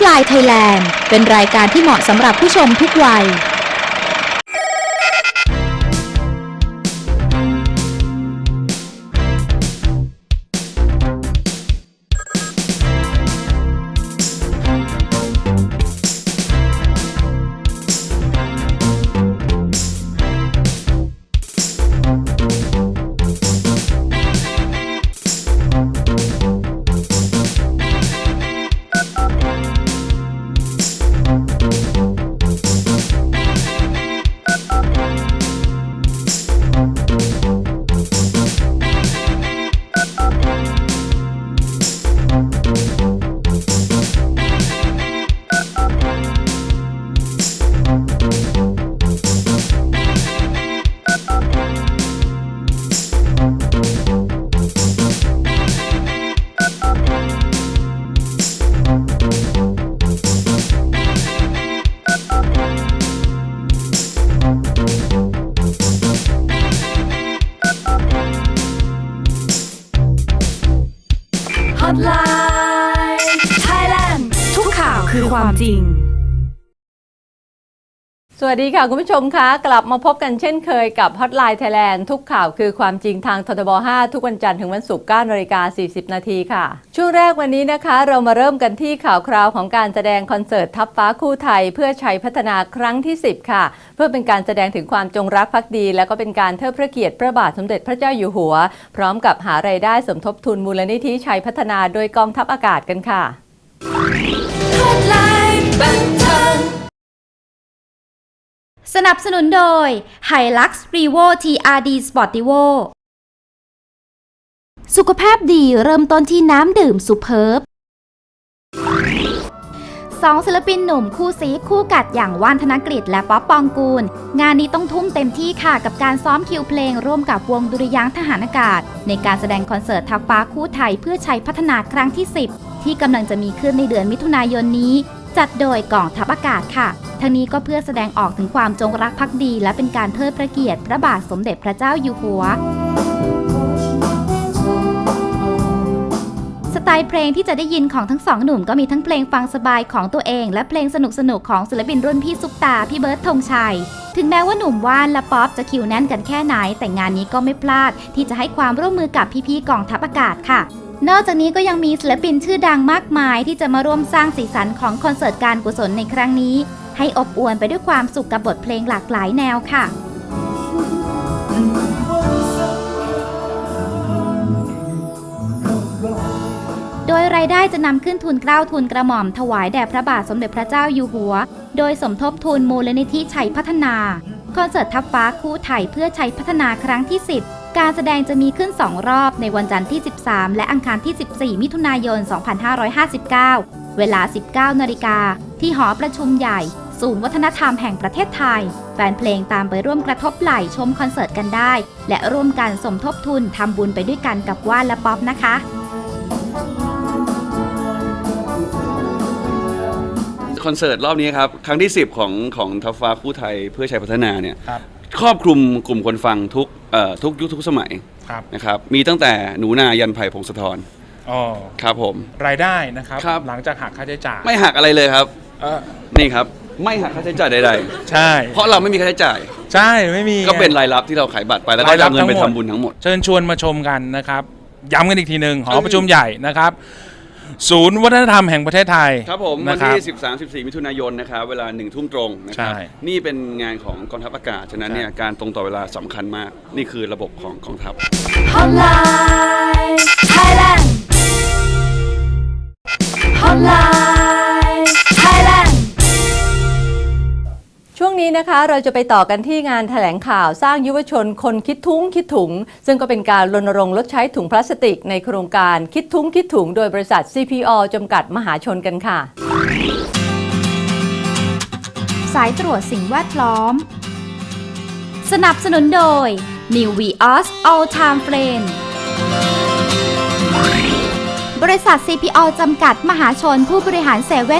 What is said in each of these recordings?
Hotline Thailand เป็นรายการที่เหมาะสำหรับผู้ชมทุกวัย ความจริง สวัสดีค่ะ คุณผู้ชมคะกลับมาพบกันเช่นเคยกับ Hotline Thailand ทุกข่าวคือความจริงทางททบ 5 ทุกวันจันทร์ถึงวันศุกร์9นาฬิกา 40 นาทีค่ะ ช่วงแรกวันนี้นะคะ เรามาเริ่มกันที่ข่าวคราวของการแสดงคอนเสิร์ตทัพฟ้าคู่ไทย เพื่อชัยพัฒนาครั้งที่ 10 ค่ะ เพื่อเป็นการแสดงถึงความจงรักภักดี และก็เป็นการเทิดพระเกียรติพระบาทสมเด็จพระเจ้าอยู่หัว พร้อมกับหารายได้สมทบทุนมูลนิธิชัยพัฒนาโดยกองทัพอากาศกันค่ะ Hotline บันเทิงสนับสนุนโดย Hilux Revo TRD Sportivo สุขภาพดีเริ่มต้นที่น้ำดื่มสุเพิร์บสองศิลปินหนุ่มคู่ซีคู่กัดอย่างว่านธนกฤษและป๊อปปองกูล งานนี้ต้องทุ่มเต็มที่ค่ะกับการซ้อมคิวเพลงร่วมกับวงดุริยางทหารอากาศ ในการแสดงคอนเสิร์ตทัพฟ้าคู่ไทยเพื่อชัยพัฒนาครั้งที่ 10 ที่กำลังจะมีขึ้นในเดือนมิถุนายนนี้ จัดโดยกองทัพอากาศค่ะทั้งนี้ก็เพื่อแสดงออกถึงความจงรักภักดี และเป็นการเทิดพระเกียรติพระบาทสมเด็จพระเจ้าอยู่หัวสไตล์เพลงที่จะได้ยินของทั้งสองหนุ่มก็มีทั้งเพลงฟังสบายของตัวเอง และเพลงสนุกสนุกของศิลปินรุ่นพี่ซุปตาพี่เบิร์ดธงชัย ถึงแม้ว่าหนุ่มว่านและป๊อปจะคิวแน่นกันแค่ไหน แต่งานนี้ก็ไม่พลาดที่จะให้ความร่วมมือกับพี่ๆกองทัพอากาศค่ะ นอกจากนี้ก็ยังมีศิลปินชื่อดังมากมาย ที่จะมาร่วมสร้างสีสันของคอนเสิร์ตการกุศลในครั้งนี้ ให้อบอวลไปด้วยความสุขกับบทเพลงหลากหลายแนวค่ะโดยรายได้จะนำขึ้นทุนเกล้าทุนกระหม่อมถวายแด่พระบาทสมเด็จพระเจ้าอยู่หัว โดยสมทบทุนมูลนิธิชัยพัฒนา คอนเสิร์ตทัพฟ้าคู่ไทยเพื่อชัยพัฒนาครั้งที่ 10 การแสดงจะมีขึ้น 2 รอบในวันจันทร์ที่ 13 และอังคารที่ 14 มิถุนายน 2559 เวลา 19 นาฬิกา ที่หอประชุมใหญ่ ศูนย์วัฒนธรรมแห่งประเทศไทย แฟนเพลงตามไปร่วมกระทบไหล่ชมคอนเสิร์ตกันได้ และร่วมกันสมทบทุนทำบุญไปด้วยกันกับว่านและป๊อปนะคะคอนเสิร์ตรอบนี้ครับ ครั้งที่ 10 ของของทัพฟ้าคู่ไทยเพื่อชัยพัฒนาเนี่ย ครับครอบคลุมกลุ่มคนฟังทุกเอ่อทุกยุคทุกสมัยครับนะครับ มีตั้งแต่หนูนายันไผ่พงศธรอ๋อครับผม รายได้นะครับ ครับ หลังจากหักค่าใช้จ่ายไม่หักอะไรเลยครับ เออนี่ครับ ไม่หักค่าใช้จ่ายใดใช่ๆ เพราะเราไม่มีค่าใช้จ่าย ใช่ไม่มีก็เป็นรายรับที่เราขายบัตรไปแล้วก็รายรับนำเงินไปทั้งหมดทำบุญทั้งหมด เชิญชวนมาชมกันนะครับ ย้ำกันอีกทีหนึ่งหอเออประชุมใหญ่นะครับ ศูนย์วัฒนธรรมแห่งประเทศไทยครับผมนะวันครัที่บ13 14 มิถุนายนนะครับเวลาหนึ่งทุ่มตรงนะครัใช่ นี่เป็นงานของกองทัพอากาศ ฉะนั้นเนี่ยการตรงต่อเวลาสำคัญมาก นี่คือระบบของกองทัพ Hotline Thailand นะคะเราจะไปต่อกันที่งานแถลงข่าวสร้างยุวชนคนคิดทุ้งคิดถุง ซึ่งก็เป็นการรณรงค์ลดใช้ถุงพลาสติกในโครงการคิดทุ้งคิดถุงโดยบริษัท CPO จำกัดมหาชนกันค่ะ สายตรวจสิ่งแวดล้อม สนับสนุนโดย New Vios All Time Friend บริษัท CPO จำกัดมหาชนผู้บริหาร7 e เ e ่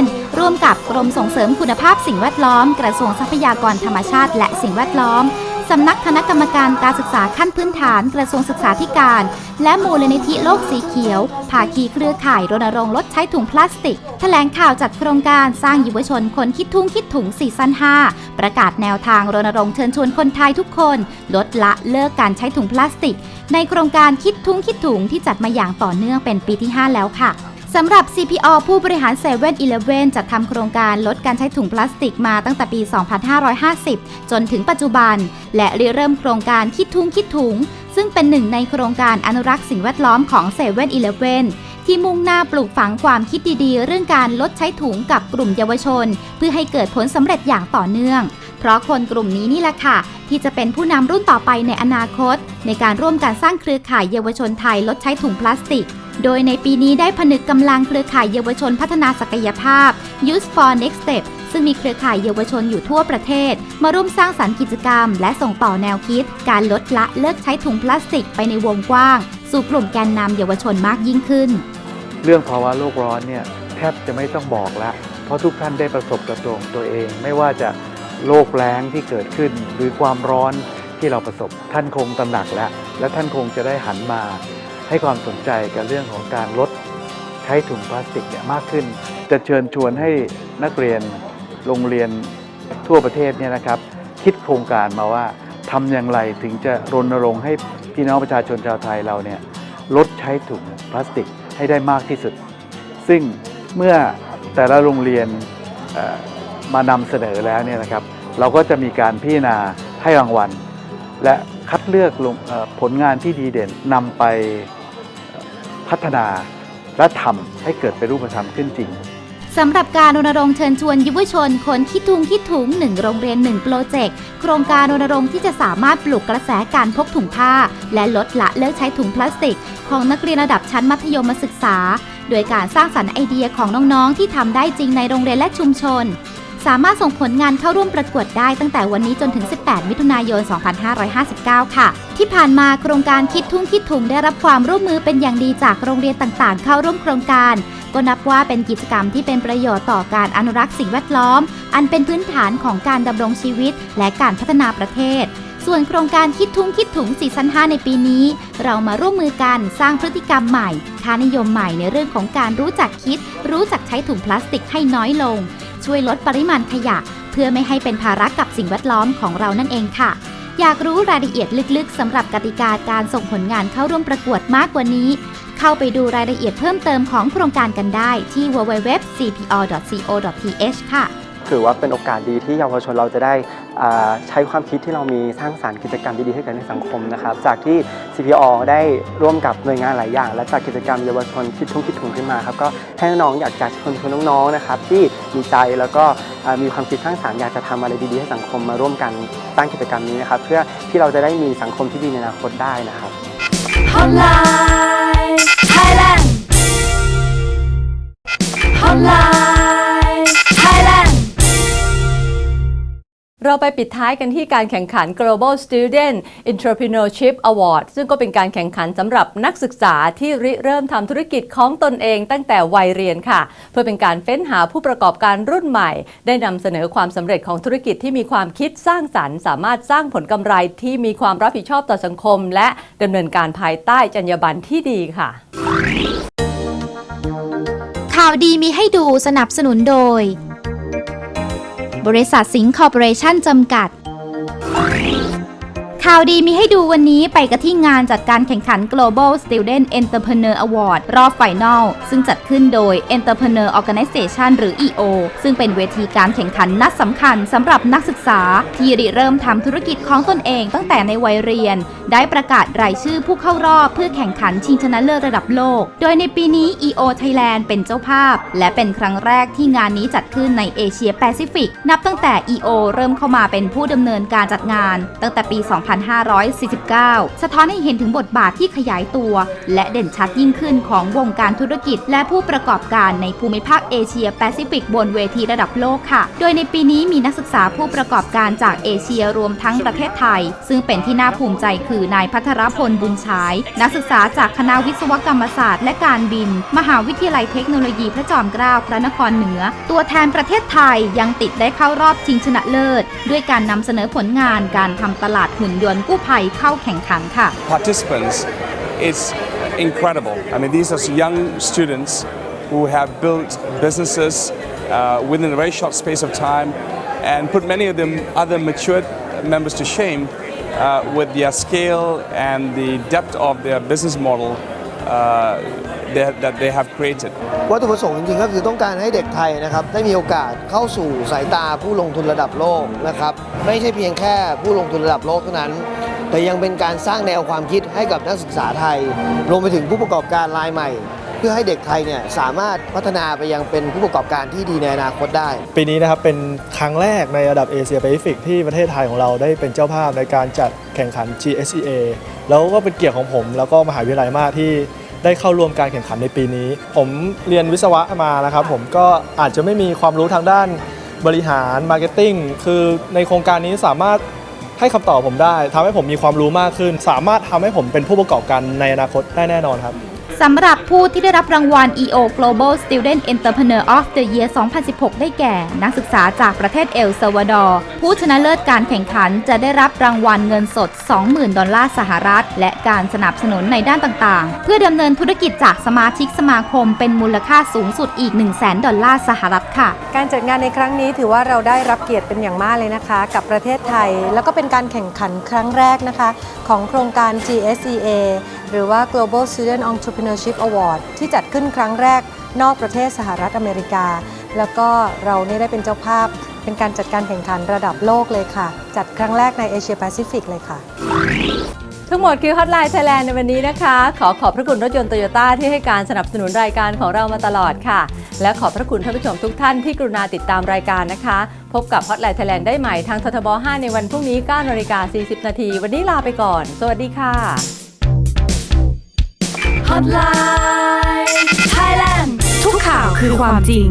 e อ ร่วมกับกรมส่งเสริมคุณภาพสิ่งแวดล้อม กระทรวงทรัพยากรธรรมชาติ และสิ่งแวดล้อมสำนักคณะกรรมการการศึกษาขั้นพื้นฐานกระทรวงศึกษาธิการ และมูลนิธิโลกสีเขียวภาคีเครือข่ายรณรงค์ลดใช้ถุงพลาสติก แถลงข่าวจัดโครงการสร้างเยุวชนคนคิดทุ่งคิดถุงซีซั่น5 ประกาศแนวทางรณรงค์เชิญชวนคนไทยทุกคน ลดละเลิกการใช้ถุงพลาสติก ในโครงการคิดทุ่งคิดถุงที่จัดมาอย่างต่อเนื่องเป็นปีที่ 5 แล้วค่ะ สำหรับ CPO ผู้บริหาร7 e เ e ่ e อจัดทำโครงการลดการใช้ถุงพลาสติกมาตั้งแต่ปี 2550 จนถึงปัจจุบัน และริเริ่มโครงการคิดทุ่งคิดถุง ซึ่งเป็นหนึ่งในโครงการอนุรักษ์สิ่งแวดล้อมของ7 e เ e ่ e ที่มุ่งหน้าปลูกฝังความคิดดีๆ เรื่องการลดใช้ถุงกับกลุ่มเยาวชน เพื่อให้เกิดผลสำเร็จอย่างต่อเนื่อง เพราะคนกลุ่มนี้นี่แหละค่ะ ที่จะเป็นผู้นำรุ่นต่อไปในอนาคต ในการร่วมการสร้างเครือข่ายเยาวชนไทยลดใช้ถุงพลาสติก โดยในปีนี้ได้ผนึกกำลังเครือข่ายเยาวชนพัฒนาศักยภาพ Youth for Next Step ซึ่งมีเครือข่ายเยาวชนอยู่ทั่วประเทศ มาร่วมสร้างสรรค์กิจกรรม และส่งต่อแนวคิด การลดละเลิกใช้ถุงพลาสติกไปในวงกว้าง สู่กลุ่มแกนนำเยาวชนมากยิ่งขึ้น เรื่องภาวะโลกร้อนเนี่ยแทบจะไม่ต้องบอกแล้ว เพราะทุกท่านได้ประสบกับตัวของตัวเอง ไม่ว่าจะโรคแล้งที่เกิดขึ้น หรือความร้อนที่เราประสบ ท่านคงตระหนักแล้ว และท่านคงจะได้หันมา ให้ความสนใจกับเรื่องของการลดใช้ถุงพลาสติกเนี่ยมากขึ้น จะเชิญชวนให้นักเรียนโรงเรียนทั่วประเทศเนี่ยนะครับคิดโครงการมาว่าทำอย่างไรถึงจะรณรงค์ให้พี่น้องประชาชนชาวไทยเราเนี่ยลดใช้ถุงพลาสติกให้ได้มากที่สุด ซึ่งเมื่อแต่ละโรงเรียนมานำเสนอแล้วเนี่ยนะครับ เราก็จะมีการพิจารณาให้รางวัล และคัดเลือกอผลงานที่ดีเด่นนำไป พัฒนาและทำให้เกิดเป็นรูปธรรมขึ้นจริงสำหรับการรณรงค์เชิญชวนยุวชนคนคิดทุงคิดถุงหนึ่งโรงเรียนหนึ่งโปรเจกต์โครงการรณรงค์ที่จะสามารถปลุกกระแสการพกถุงผ้า และลดละเลิกใช้ถุงพลาสติก ของนักเรียนระดับชั้นมัธยมศึกษา โดยการสร้างสรรค์ไอเดียของน้องๆ ที่ทำได้จริงในโรงเรียนและชุมชน สามารถส่งผลงานเข้าร่วมประกวดได้ตั้งแต่วันนี้จนถึง 18 มิถุนายน 2559 ค่ะ ที่ผ่านมาโครงการคิดทุ่งคิดถุงได้รับความร่วมมือเป็นอย่างดีจากโรงเรียนต่างๆ เข้าร่วมโครงการ ก็นับว่าเป็นกิจกรรมที่เป็นประโยชน์ต่อการอนุรักษ์สิ่งแวดล้อม อันเป็นพื้นฐานของการดำรงชีวิต และการพัฒนาประเทศส่วนโครงการคิดทุ่งคิดถุงซีซั่น5ในปีนี้ เรามาร่วมมือกันสร้างพฤติกรรมใหม่ ค่านิยมใหม่ในเรื่องของการรู้จักคิด รู้จักใช้ถุงพลาสติกให้น้อยลง ช่วยลดปริมาณขยะ เพื่อไม่ให้เป็นภาระกับสิ่งแวดล้อมของเรานั่นเองค่ะ อยากรู้รายละเอียดลึกๆสำหรับกติกาการส่งผลงานเข้าร่วมประกวดมากกว่านี้ เข้าไปดูรายละเอียดเพิ่มเติมของโครงการกันได้ที่ www.cpo.co.th ค่ะ ถือว่าเป็นโอกาสดีที่เยาวชนเราจะได้ใช้ความคิดที่เรามีสร้างสารรค์กิจกรรมดีๆให้กับในสังคมนะครับ จากที่ CPO ได้ร่วมกับหน่วยงานหลายอย่าง และจากกิจกรรมเยาวชนคิดทุ่งคิดถุงขึ้นมาครับก็ให้น้องอยากจะชิญชวนน้องๆนะครับที่มีใจแล้วก็มีความคิดสร้างสรรค์อยากจะทำอะไรดีๆให้สังคมมาร่วมกันสร้างกิจกรรมนี้นะครับ เพื่อที่เราจะได้มีสังคมที่ดีในอนาคตได้นะครับ Hotline Thailand Hotline เราไปปิดท้ายกันที่การแข่งขัน Global Student Entrepreneurship Award ซึ่งก็เป็นการแข่งขันสำหรับนักศึกษาที่ริเริ่มทำธุรกิจของตนเองตั้งแต่วัยเรียนค่ะ เพื่อเป็นการเฟ้นหาผู้ประกอบการรุ่นใหม่ ได้นำเสนอความสำเร็จของธุรกิจที่มีความคิดสร้างสรรค์ สามารถสร้างผลกำไรที่มีความรับผิดชอบต่อสังคม และดำเนินการภายใต้จรรยาบรรณที่ดีค่ะข่าวดีมีให้ดูสนับสนุนโดย บริษัทสิงห์คอร์ปอเรชั่นจำกัด ข่าวดีมีให้ดูวันนี้ไปกันที่งานจัดการแข่งขัน Global Student Entrepreneur Award รอบไฟนอลซึ่งจัดขึ้นโดย Entrepreneur Organization หรือ EO ซึ่งเป็นเวทีการแข่งขันนัดสำคัญสำหรับนักศึกษา ที่ริเริ่มทำธุรกิจของตนเองตั้งแต่ในวัยเรียน ได้ประกาศรายชื่อผู้เข้ารอบเพื่อแข่งขันชิงชนะเลิศระดับโลก โดยในปีนี้ EO Thailand เป็นเจ้าภาพ และเป็นครั้งแรกที่งานนี้จัดขึ้นในเอเชียแปซิฟิกนับตั้งแต่ EO เริ่มเข้ามาเป็นผู้ดำเนินการจัดงาน ตั้งแต่ปี 2 2549 สะท้อนให้เห็นถึงบทบาทที่ขยายตัว และเด่นชัดยิ่งขึ้นของวงการธุรกิจ และผู้ประกอบการในภูมิภาคเอเชียแปซิฟิกบนเวทีระดับโลกค่ะ โดยในปีนี้มีนักศึกษาผู้ประกอบการจากเอเชียรวมทั้งประเทศไทย ซึ่งเป็นที่น่าภูมิใจคือนายพัทรพลบุญฉาย นักศึกษาจากคณะวิศวกรรมศาสตร์ และการบิน มหาวิทยาลัยเทคโนโลยีพระจอมเกล้าพระนครเหนือ ตัวแทนประเทศไทยยังติดได้เข้ารอบชิงชนะเลิศ ด้วยการนำเสนอผลงานการทำตลาดหุ่นยนต์กู้ภัยเข้าแข่งขันค่ะ participants is incredible. I mean, these are young students who have built businesses uh, within a very short space of time and put many of them other mature members to shame uh, with their scale and the depth of their business model uh, that, that they have created. วัตถุประสงค์จริงๆ ก็คือต้องการให้เด็กไทยนะครับได้มีโอกาสเข้าสู่สายตาผู้ลงทุนระดับโลกนะครับไม่ใช่เพียงแค่ผู้ลงทุนระดับโลกเท่านั้น แต่ยังเป็นการสร้างแนวความคิดให้กับนักศึกษาไทยรวมไปถึงผู้ประกอบการรายใหม่ เพื่อให้เด็กไทยเนี่ยสามารถพัฒนาไปยังเป็นผู้ประกอบการที่ดีในอนาคตได้ ปีนี้นะครับเป็นครั้งแรกในระดับเอเชียแปซิฟิกที่ประเทศไทยของเราได้เป็นเจ้าภาพในการจัดแข่งขัน GSEA แล้วก็เป็นเกียรติของผม แล้วก็มหาวิทยาลัยมากที่ได้เข้าร่วมการแข่งขันในปีนี้ ผมเรียนวิศวะมานะครับ ผมก็อาจจะไม่มีความรู้ทางด้านบริหารมาร์เก็ตติ้งคือในโครงการนี้สามารถให้คำตอบผมได้ทำให้ผมมีความรู้มากขึ้น สามารถทำให้ผมเป็นผู้ประกอบการในอนาคตได้แน่นอนครับ สำหรับผู้ที่ได้รับรางวัล EO Global Student Entrepreneur of the Year 2016 ได้แก่ นักศึกษาจากประเทศเอลซัลวาดอร์ ผู้ชนะเลิศการแข่งขันจะได้รับรางวัลเงินสด 20,000 ดอลลาร์สหรัฐ และการสนับสนุนในด้านต่างๆ เพื่อดำเนินธุรกิจจากสมาชิกสมาคมเป็นมูลค่าสูงสุดอีก 100,000ดอลลาร์สหรัฐค่ะ การจัดงานในครั้งนี้ถือว่าเราได้รับเกียรติเป็นอย่างมากเลยนะคะ กับประเทศไทย แล้วก็เป็นการแข่งขันครั้งแรกนะคะ ของโครงการ GSEA หรือว่า Global Student Entrepreneurship Award ที่จัดขึ้นครั้งแรกนอกประเทศสหรัฐอเมริกา แล้วก็เราเนี่ยได้เป็นเจ้าภาพ เป็นการจัดการแข่งขันระดับโลกเลยค่ะ จัดครั้งแรกในเอเชียแปซิฟิกเลยค่ะ ทั้งหมดคือ Hotline Thailand ในวันนี้นะคะ ขอขอบพระคุณรถยนต์โตโยต้าที่ให้การสนับสนุนรายการของเรามาตลอดค่ะ และขอบพระคุณท่านผู้ชมทุกท่านที่กรุณาติดตามรายการนะคะ พบกับ Hotline Thailand ได้ใหม่ทางททบ 5 ในวันพรุ่งนี้9นาฬิกา40 นาที วันนี้ลาไปก่อน สวัสดีค่ะ Hotline Thailand ทุกข่าวคือความจริง